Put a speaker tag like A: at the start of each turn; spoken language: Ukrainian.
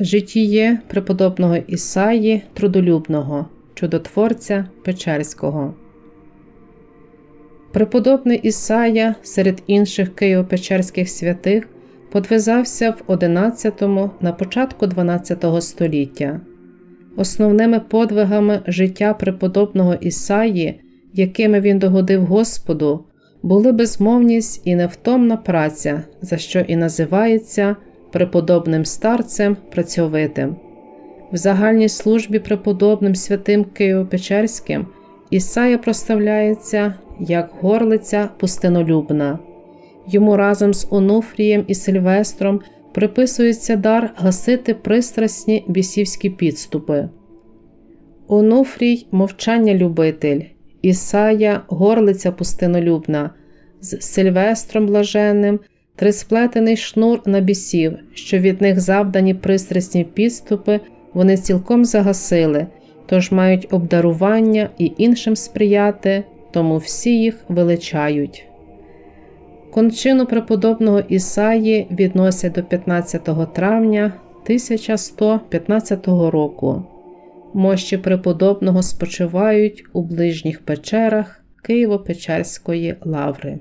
A: Житіє преподобного Ісаї Трудолюбного, чудотворця Печерського. Преподобний Ісая серед інших Києво-Печерських святих подвизався в 11 на початку 12 століття. Основними подвигами життя преподобного Ісаї, якими він догодив Господу, були безмовність і невтомна праця, за що і називається преподобним старцем працьовитим. В загальній службі преподобним святим Києво-Печерським Ісая проставляється як горлиця пустинолюбна. Йому разом з Онуфрієм і Сильвестром приписується дар гасити пристрасні бісівські підступи. Онуфрій мовчання любитель, Ісая горлиця пустинолюбна, з Сильвестром блаженним трисплетений шнур на бісів, що від них завдані пристрасні підступи вони цілком загасили, тож мають обдарування і іншим сприяти, тому всі їх величають. Кончину преподобного Ісаї відносять до 15 травня 1115 року. Мощі преподобного спочивають у ближніх печерах Києво-Печерської лаври.